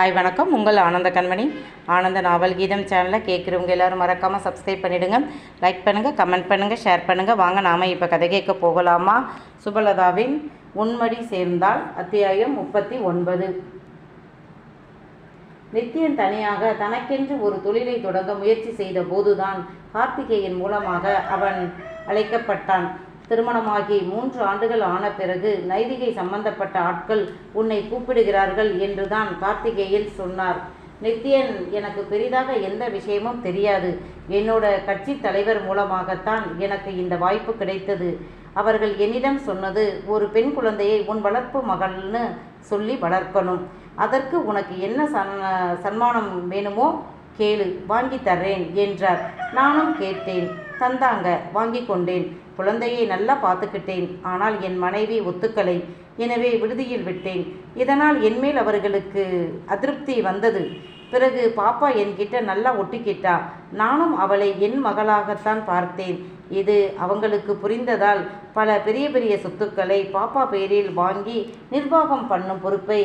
Hi வணக்கம். உங்கள் ஆனந்த கண்மணி. ஆனந்த நாவல் கீதம் சேனலை கேட்குறவங்க எல்லோரும் மறக்காமல் சப்ஸ்கிரைப் பண்ணிவிடுங்க லைக் பண்ணுங்கள் கமெண்ட் பண்ணுங்கள் ஷேர் பண்ணுங்கள் வாங்க நாம் இப்போ கதை கேட்க போகலாமா? சுபலதாவின் உண்மடி சேர்ந்தால் அத்தியாயம் முப்பத்தி ஒன்பது. நித்தியன் தனியாக தனக்கென்று ஒரு தொழிலை தொடங்க முயற்சி செய்த போதுதான் கார்த்திகேயன் மூலமாக அவன் அழைக்கப்பட்டான். திருமணமாகி மூன்று ஆண்டுகள் ஆன பிறகு நைதிகை சம்பந்தப்பட்ட ஆட்கள் உன்னை கூப்பிடுகிறார்கள் என்றுதான் கார்த்திகேயன் சொன்னார். நித்யன் எனக்கு பெரிதாக எந்த விஷயமும் தெரியாது. என்னோட கட்சி தலைவர் மூலமாகத்தான் எனக்கு இந்த வாய்ப்பு கிடைத்தது. அவர்கள் என்னிடம் சொன்னது ஒரு பெண் குழந்தையை உன் வளர்ப்பு மகள்னு சொல்லி வளர்க்கணும். அதற்கு உனக்கு என்ன சன் சன்மானம் வேணுமோ கேளு வாங்கி தர்றேன் என்றார். நானும் கேட்டேன் தந்தாங்க வாங்கி கொண்டேன். குழந்தையை நல்லா பார்த்துக்கிட்டேன். ஆனால் என் மனைவி ஒத்துக்கலை. எனவே விடுதியில் விட்டேன். இதனால் என்மேல் அவர்களுக்கு அதிருப்தி வந்தது. பிறகு பாப்பா என்கிட்ட நல்லா ஒட்டிக்கிட்டா நானும் அவளை என் மகளாகத்தான் பார்த்தேன். இது அவங்களுக்கு புரிந்ததால் பல பெரிய பெரிய சொத்துக்களை பாப்பா பெயரில் வாங்கி நிர்வாகம் பண்ணும் பொறுப்பை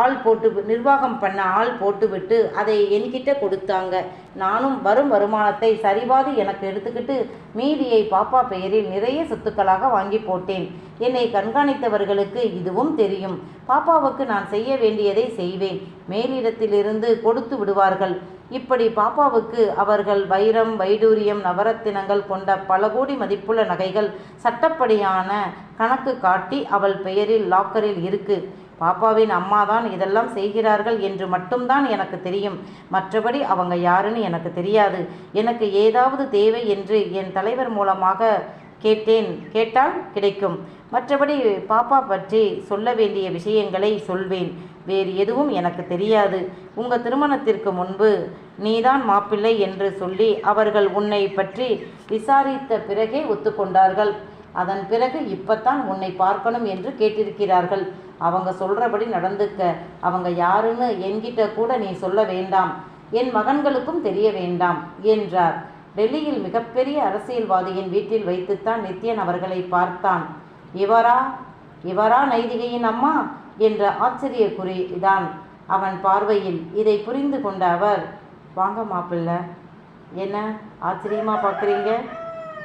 ஆள் போட்டு நிர்வாகம் பண்ண ஆள் போட்டுவிட்டு அதை என்கிட்ட கொடுத்தாங்க. நானும் வரும் வருமானத்தை சரிபாதி எனக்கு எடுத்துக்கிட்டு மீதியை பாப்பா பெயரில் நிறைய சொத்துக்களாக வாங்கி போட்டேன். என்னை கண்காணித்தவர்களுக்கு இதுவும் தெரியும். பாப்பாவுக்கு நான் செய்ய வேண்டியதை செய்வேன். மேலிடத்திலிருந்து கொடுத்து விடுவார்கள். இப்படி பாப்பாவுக்கு அவர்கள் வைரம் வைடூரியம் நவரத்தினங்கள் கொண்ட பல கோடி மதிப்புள்ள நகைகள் சட்டப்படியான கணக்கு காட்டி அவள் பெயரில் லாக்கரில் இருக்கு. பாப்பாவின் அம்மா தான் இதெல்லாம் செய்கிறார்கள் என்று மட்டும்தான் எனக்கு தெரியும். மற்றபடி அவங்க யாருன்னு எனக்கு தெரியாது. எனக்கு ஏதாவது தேவை என்று என் தலைவர் மூலமாக கேட்டேன். கேட்டால் கிடைக்கும். மற்றபடி பாப்பா பற்றி சொல்ல வேண்டிய விஷயங்களை சொல்வேன். வேறு எதுவும் எனக்கு தெரியாது. உங்கள் திருமணத்திற்கு முன்பு நீதான் மாப்பிள்ளை என்று சொல்லி அவர்கள் உன்னை பற்றி விசாரித்த பிறகே ஒத்துக்கொண்டார்கள். அதன் பிறகு இப்பத்தான் உன்னை பார்க்கணும் என்று கேட்டிருக்கிறார்கள். அவங்க சொல்கிறபடி நடந்துக்க. அவங்க யாருன்னு என்கிட்ட கூட நீ சொல்ல வேண்டாம். என் மகன்களுக்கும் தெரிய வேண்டாம் என்றார். டெல்லியில் மிகப்பெரிய அரசியல்வாதியின் வீட்டில் வைத்துத்தான் நித்யன் அவர்களை பார்த்தான். இவரா? இவரா நைதிகையின் அம்மா? என்ற ஆச்சரிய குறிதான் அவன் பார்வையில். இதை புரிந்து கொண்ட அவர் வாங்க மாப்பிள்ள என்ன ஆச்சரியமா பார்க்குறீங்க?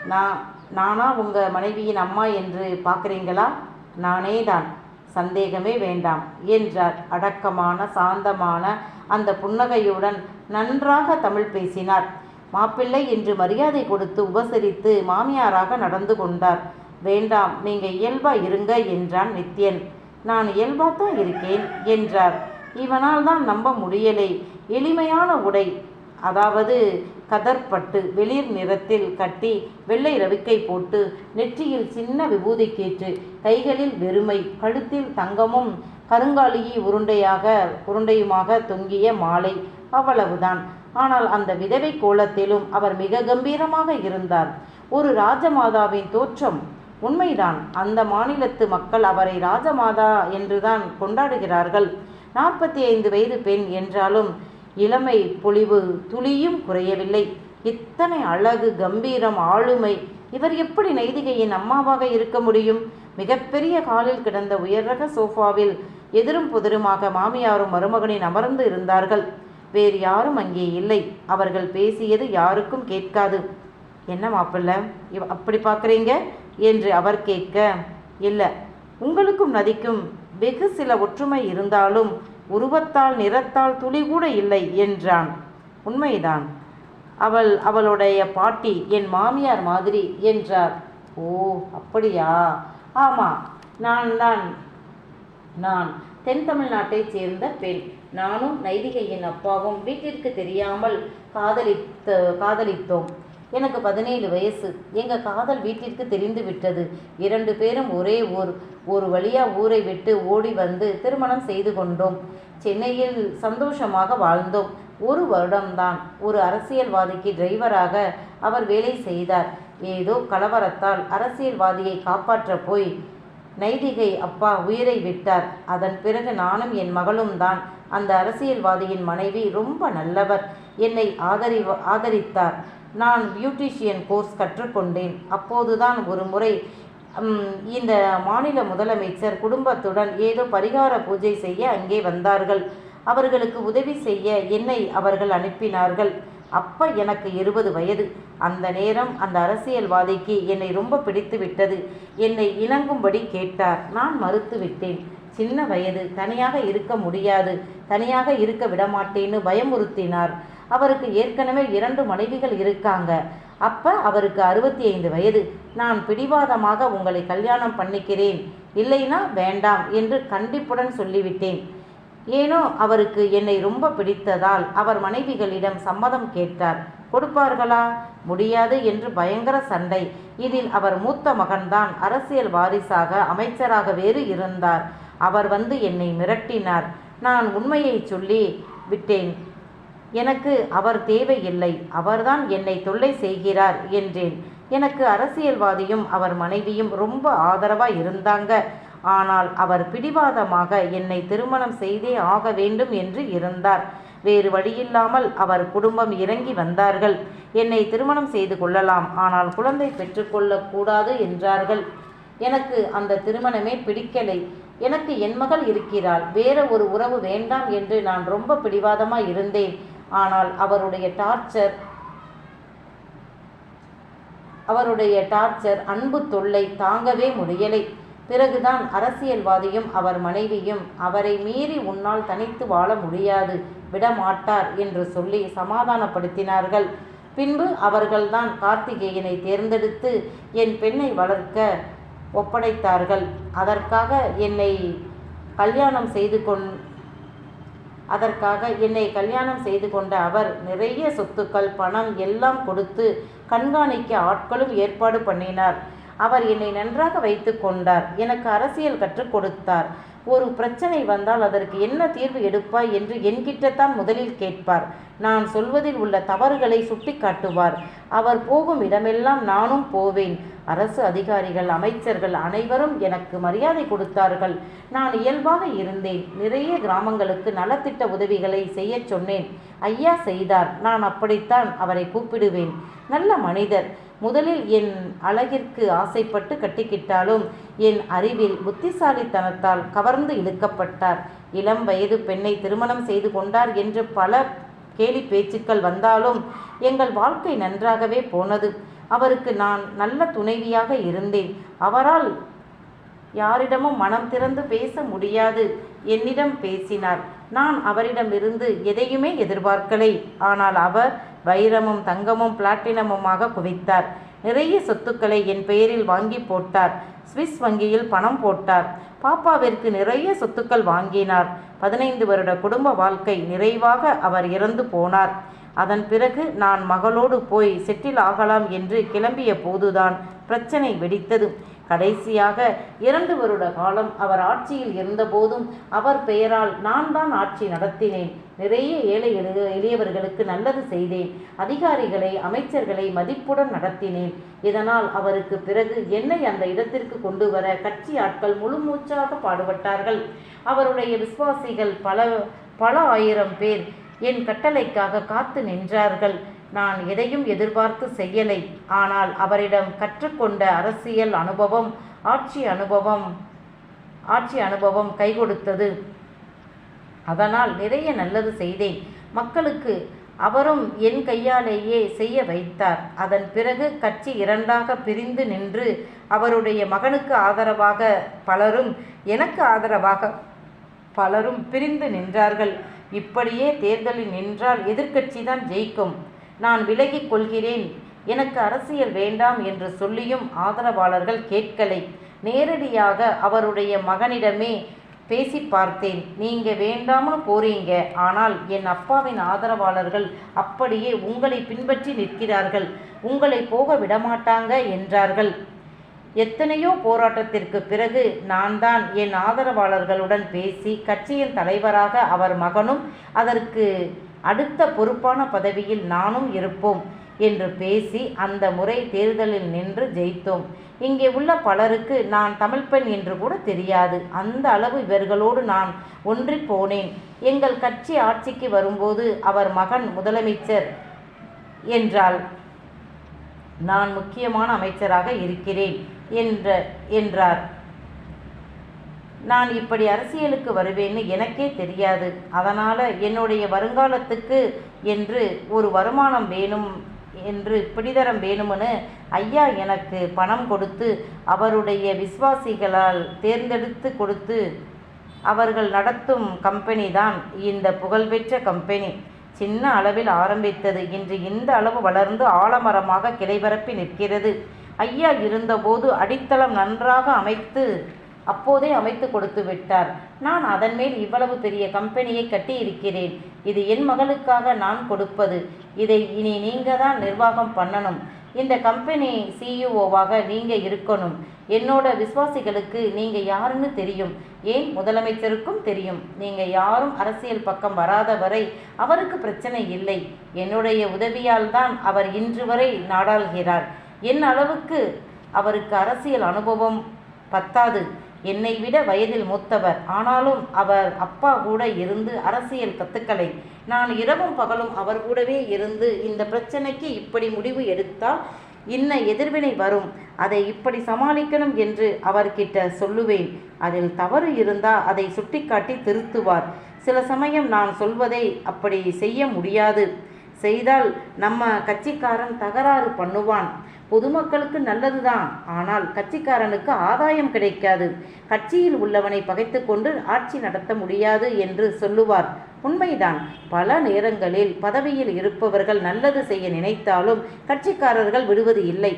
நான் நானா உங்கள் மனைவியின் அம்மா என்று பார்க்குறீங்களா? நானே தான் சந்தேகமே வேண்டாம் என்றார். அடக்கமான சாந்தமான அந்த புன்னகையுடன் நன்றாக தமிழ் பேசினார். மாப்பிள்ளை என்று மரியாதை கொடுத்து உபசரித்து மாமியாராக நடந்து கொண்டார். வேண்டாம் நீங்க இயல்பா இருங்க என்றான் நித்யன். நான் இயல்பாத்தான் இருக்கேன் என்றார். இவனால் தான் நம்ப முடியலை. எளிமையான உடை அதாவது கதர்பட்டு வெளிர் நிறத்தில் கட்டி வெள்ளை ரவிக்கை போட்டு நெற்றியில் சின்ன விபூதி கேற்று கைகளில் வெறுமை கழுத்தில் தங்கமும் கருங்காலியை உருண்டையாக உருண்டையுமாக தொங்கிய மாலை அவ்வளவுதான். ஆனால் அந்த விதவை கோலத்திலும் அவர் மிக கம்பீரமாக இருந்தார். ஒரு ராஜமாதாவின் தோற்றம். உண்மைதான் அந்த மாநிலத்து மக்கள் அவரை ராஜமாதா என்றுதான் கொண்டாடுகிறார்கள். நாற்பத்தி ஐந்து வயது பெண் என்றாலும் இளமை பொலிவு துளியும் குறையவில்லை. இத்தனை அழகு கம்பீரம் ஆளுமை. இவர் எப்படி நைதிகையின் அம்மாவாக இருக்க முடியும்? மிகப்பெரிய காலில் கிடந்த உயர்ரக சோஃபாவில் எதிரும் புதிருமாக மாமியாரும் மருமகனின் அமர்ந்து இருந்தார்கள். வேறு யாரும் அங்கே இல்லை. அவர்கள் பேசியது யாருக்கும் கேட்காது. என்ன மாப்பிள்ள? அப்படி பார்க்குறீங்க? என்று அவர் கேட்க இல்லை. உங்களுக்கும் நதிக்கும் வெகு சில ஒற்றுமை இருந்தாலும் உருவத்தால் நிறத்தால் துளி கூட இல்லை என்றான். உண்மைதான். அவள் அவளுடைய பாட்டி என் மாமியார் மாதிரி என்றார். ஓ அப்படியா? ஆமாம் நான் தான் நான் தென் தமிழ்நாட்டைச் சேர்ந்த பெண். நானும் நைதிகையின் அப்பாவும் வீட்டிற்கு தெரியாமல் காதலித்த காதலித்தோம். எனக்கு பதினேழு வயசு. எங்கள் காதல் வீட்டிற்கு தெரிந்து விட்டது. இரண்டு பேரும் ஒரே ஊர். ஒரு வழியாக ஊரை விட்டு ஓடி வந்து திருமணம் செய்து கொண்டோம். சென்னையில் சந்தோஷமாக வாழ்ந்தோம். ஒரு வருடம்தான். ஒரு அரசியல்வாதிக்கு டிரைவராக அவர் வேலை செய்தார். ஏதோ கலவரத்தால் அரசியல்வாதியை காப்பாற்ற போய் நைதிகை அப்பா உயிரை விட்டார். அதன் பிறகு நானும் என் மகளும் தான் அந்த அரசியல்வாதியின் மனைவி ரொம்ப நல்லவர். என்னை ஆதரி ஆதரித்தார். நான் பியூட்டிஷியன் கோர்ஸ் கற்றுக்கொண்டேன். அப்போதுதான் ஒரு முறை இந்த மாநில முதலமைச்சர் குடும்பத்துடன் ஏதோ பரிகார பூஜை செய்ய அங்கே வந்தார்கள். அவர்களுக்கு உதவி செய்ய என்னை அவர்கள் அனுப்பினார்கள். அப்ப எனக்கு இருபது வயது. அந்த நேரம் அந்த அரசியல்வாதிக்கு என்னை ரொம்ப பிடித்து விட்டது என்னை இணங்கும்படி கேட்டார். நான் மறுத்து விட்டேன் சின்ன வயது தனியாக இருக்க முடியாது தனியாக இருக்க விடமாட்டேன்னு பயமுறுத்தினார். அவருக்கு ஏற்கனவே இரண்டு மனைவிகள் இருக்காங்க. அப்ப அவருக்கு அறுபத்தி ஐந்து வயது. நான் பிடிவாதமாக உங்களை கல்யாணம் பண்ணிக்கிறேன். இல்லைனா வேண்டாம் என்று கண்டிப்புடன் சொல்லிவிட்டேன். ஏனோ அவருக்கு என்னை ரொம்ப பிடித்ததால் அவர் மனைவிகளிடம் சம்மதம் கேட்டார். கொடுப்பார்களா? முடியாது என்று பயங்கர சண்டை. இதில் அவர் மூத்த மகன்தான் அரசியல் வாரிசாக அமைச்சராக வேறு இருந்தார். அவர் வந்து என்னை மிரட்டினார். நான் உண்மையை சொல்லி விட்டேன். எனக்கு அவர் தேவையில்லை. அவர்தான் என்னை தொல்லை செய்கிறார் என்றேன். எனக்கு அரசியல்வாதியும் அவர் மனைவியும் ரொம்ப ஆதரவாக இருந்தாங்க. ஆனால் அவர் பிடிவாதமாக என்னை திருமணம் செய்தே ஆக வேண்டும் என்று இருந்தார். வேறு வழியில்லாமல் அவர் குடும்பம் இறங்கி வந்தார்கள். என்னை திருமணம் செய்து கொள்ளலாம். ஆனால் குழந்தை பெற்றுக்கொள்ளக்கூடாது என்றார்கள். எனக்கு அந்த திருமணமே பிடிக்கலை. எனக்கு என் மகள் இருக்கிறாள். வேற ஒரு உறவு வேண்டாம் என்று நான் ரொம்ப பிடிவாதமாக இருந்தேன். ஆனால் அவருடைய டார்ச்சர் அவருடைய டார்ச்சர் அன்பு தொல்லை தாங்கவே முடியலை. பிறகுதான் அரசியல்வாதியும் அவர் மனைவியும் அவரை மீறி உன்னால் தனித்து வாழ முடியாது விடமாட்டார் என்று சொல்லி சமாதானப்படுத்தினார்கள். பின்பு அவர்கள்தான் கார்த்திகேயனை தேர்ந்தெடுத்து என் பெண்ணை வளர்க்க ஒப்படைத்தார்கள். அதற்காக என்னை கல்யாணம் செய்து கொண் அதற்காக என்னை கல்யாணம் செய்து கொண்ட அவர் நிறைய சொத்துக்கள் பணம் எல்லாம் கொடுத்து கண்காணிக்க ஆட்களும் ஏற்பாடு பண்ணினார். அவர் என்னை நன்றாக வைத்து கொண்டார். எனக்கு அரசியல் கற்றுக் கொடுத்தார். ஒரு பிரச்சனை வந்தால் அதற்கு என்ன தீர்வு எடுப்பாய் என்று என்கிட்டத்தான் முதலில் கேட்பார். நான் சொல்வதில் உள்ள தவறுகளை சுட்டி காட்டுவார் அவர் போகும் இடமெல்லாம் நானும் போவேன். அரசு அதிகாரிகள் அமைச்சர்கள் அனைவரும் எனக்கு மரியாதை கொடுத்தார்கள். நான் இயல்பாக இருந்தேன். நிறைய கிராமங்களுக்கு நலத்திட்ட உதவிகளை செய்யச் சொன்னேன். ஐயா செய்தார். நான் அப்படித்தான் அவரை கூப்பிடுவேன். நல்ல மனிதர். முதலில் என் அழகிற்கு ஆசைப்பட்டு கட்டிக்கிட்டாலும் என் அறிவில் புத்திசாலித்தனத்தால் கவர்ந்து இழுக்கப்பட்டார். இளம் வயது பெண்ணை திருமணம் செய்து கொண்டார் என்று பல கேலி பேச்சுக்கள் வந்தாலும் எங்கள் வாழ்க்கை நன்றாகவே போனது. அவருக்கு நான் நல்ல துணைவியாக இருந்தேன். அவரால் யாரிடமும் மனம் திறந்து பேச முடியாது. என்னிடம் பேசினார். நான் அவரிடமிருந்து எதையுமே எதிர்பார்க்கலை. ஆனால் அவர் வைரமும் தங்கமும் பிளாட்டினமுமாக குவித்தார். நிறைய சொத்துக்களை என் பெயரில் வாங்கி போட்டார். சுவிஸ் வங்கியில் பணம் போட்டார். பாப்பாவிற்கு நிறைய சொத்துக்கள் வாங்கினார். பதினைந்து வருட குடும்ப வாழ்க்கை நிறைவாக அவர் இறந்து போனார். அதன் பிறகு நான் மகளோடு போய் செட்டில் ஆகலாம் என்று கிளம்பிய போதுதான் பிரச்சனை வெடித்தது. கடைசியாக இரண்டு வருட காலம் அவர் ஆட்சியில் இருந்தபோதும் அவர் பெயரால் நான் தான் ஆட்சி நடத்தினேன். நிறைய ஏழை எளிய எளியவர்களுக்கு நல்லது செய்தேன். அதிகாரிகளை அமைச்சர்களை மதிப்புடன் நடத்தினேன். இதனால் அவருக்கு பிறகு என்னை அந்த இடத்திற்கு கொண்டு வர கட்சி ஆட்கள் முழுமூச்சாக பாடுபட்டார்கள். அவருடைய விசுவாசிகள் பல பல ஆயிரம் பேர் என் கட்டளைக்காக காத்து நின்றார்கள். நான் எதையும் எதிர்பார்த்து செய்யலை. ஆனால் அவரிடம் கற்றுக்கொண்ட அரசியல் அனுபவம் ஆட்சி அனுபவம் ஆட்சி அனுபவம் கை கொடுத்தது அதனால் நிறைய நல்லது செய்தேன். மக்களுக்கு அவரும் என் கையாலேயே செய்ய வைத்தார். அதன் பிறகு கட்சி இரண்டாக பிரிந்து நின்று அவருடைய மகனுக்கு ஆதரவாக பலரும் எனக்கு ஆதரவாக பலரும் பிரிந்து நின்றார்கள். இப்படியே தேர்தலில் நின்றால் எதிர்க்கட்சி தான் ஜெயிக்கும். நான் விலகிக் கொள்கிறேன். எனக்கு அரசியல் வேண்டாம் என்று சொல்லியும் ஆதரவாளர்கள் கேட்கலை. நேரடியாக அவருடைய மகனிடமே பேசி பார்த்தேன். நீங்க வேண்டாமல் போறீங்க? ஆனால் என் அப்பாவின் ஆதரவாளர்கள் அப்படியே உங்களை பின்பற்றி நிற்கிறார்கள். உங்களை போக விடமாட்டாங்க என்றார்கள். எத்தனையோ போராட்டத்திற்கு பிறகு நான் தான் என் ஆதரவாளர்களுடன் பேசி கட்சியின் தலைவராக அவர் மகனும் அதற்கு அடுத்த பொறுப்பான பதவியில் நானும் இருப்போம் என்று பேசி அந்த முறை தேர்தலில் நின்று ஜெயித்தோம். இங்கே உள்ள பலருக்கு நான் தமிழ் பெண் என்று கூட தெரியாது. அந்த அளவு இவர்களோடு நான் ஒன்றி போனேன். எங்கள் கட்சி ஆட்சிக்கு வரும்போது அவர் மகன் முதலமைச்சர் என்றால் நான் முக்கியமான அமைச்சராக இருக்கிறேன் என்ற என்றார். நான் இப்படி அரசியலுக்கு வருவேன்னு எனக்கே தெரியாது. அதனால் என்னுடைய வருங்காலத்துக்கு என்று ஒரு வருமானம் வேணும் என்று பிடிதரம் வேணும்னு ஐயா எனக்கு பணம் கொடுத்து அவருடைய விசுவாசிகளால் தேர்ந்தெடுத்து கொடுத்து அவர்கள் நடத்தும் கம்பெனி தான் இந்த புகழ்பெற்ற கம்பெனி. சின்ன அளவில் ஆரம்பித்தது. இன்று இந்த அளவு வளர்ந்து ஆலமரமாக கிளைபரப்பி நிற்கிறது. ஐயா இருந்தபோது அடித்தளம் நன்றாக அமைத்து அப்போதே அமைத்து கொடுத்து விட்டார். நான் அதன் மேல் இவ்வளவு பெரிய கம்பெனியை கட்டி இருக்கிறேன் இது என் மகளுக்காக நான் கொடுப்பது. இதை இனி நீங்க தான் நிர்வாகம் பண்ணணும். இந்த கம்பெனி சிஇஓவாக நீங்க இருக்கணும். என்னோட விசுவாசிகளுக்கு நீங்க யாருன்னு தெரியும். ஏன் முதலமைச்சருக்கும் தெரியும். நீங்க யாரும் அரசியல் பக்கம் வராத வரை அவருக்கு பிரச்சனை இல்லை. என்னுடைய உதவியால் தான் அவர் இன்று வரை நாடாள்கிறார். என் அளவுக்கு அவருக்கு அரசியல் அனுபவம் பத்தாது. என்னை விட வயதில் மூத்தவர். ஆனாலும் அவர் அப்பா கூட இருந்து அரசியல் கத்துக்களை நான் இரவும் பகலும் அவர் கூடவே இருந்து இந்த பிரச்சனைக்கு இப்படி முடிவு எடுத்தால் இன்ன எதிர்வினை வரும்? அதை இப்படி சமாளிக்கணும் என்று அவர்கிட்ட சொல்லுவேன். அதில் தவறு இருந்தால் அதை சுட்டிக்காட்டி திருத்துவார். சில சமயம் நான் சொல்வதை அப்படி செய்ய முடியாது. செய்தால் நம்ம கட்சிக்காரன் தகராறு பண்ணுவான். பொதுமக்களுக்கு நல்லதுதான். ஆனால் கட்சிக்காரனுக்கு ஆதாயம் கிடைக்காது. கட்சியில் உள்ளவனை பகைத்து கொண்டு ஆட்சி நடத்த முடியாது என்று சொல்லுவார். உண்மைதான். பல நேரங்களில் பதவியில் இருப்பவர்கள் நல்லது செய்ய நினைத்தாலும் கட்சிக்காரர்கள் விடுவது இல்லை.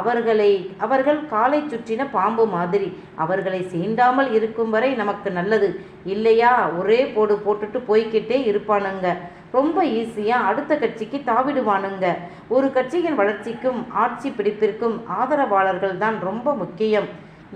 அவர்களை அவர்கள் காலை சுற்றின பாம்பு மாதிரி. அவர்களை சீண்டாமல் இருக்கும் வரை நமக்கு நல்லது. இல்லையா? ஒரே போடு போட்டுட்டு போய்க்கிட்டே இருப்பானுங்க. ரொம்ப ஈஸியாக அடுத்த கட்சிக்கு தாவிடுவானுங்க. ஒரு கட்சியின் வளர்ச்சிக்கும் ஆட்சி பிடிப்பிற்கும் ஆதரவாளர்கள் தான் ரொம்ப முக்கியம்.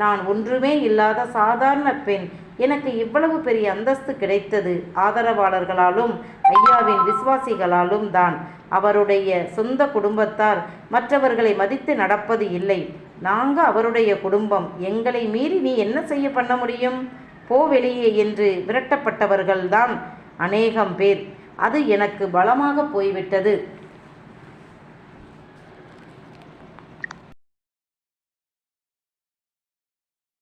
நான் ஒன்றுமே இல்லாத சாதாரண பெண். எனக்கு இவ்வளவு பெரிய அந்தஸ்து கிடைத்தது ஆதரவாளர்களாலும் ஐயாவின் விசுவாசிகளாலும் தான். அவருடைய சொந்த குடும்பத்தார் மற்றவர்களை மதித்து நடப்பது இல்லை. நாங்க அவருடைய குடும்பம். எங்களை மீறி நீ என்ன செய்ய பண்ண முடியும்? போ வெளியே என்று விரட்டப்பட்டவர்கள்தான் அநேகம் பேர். அது எனக்கு பலமாக போய்விட்டது.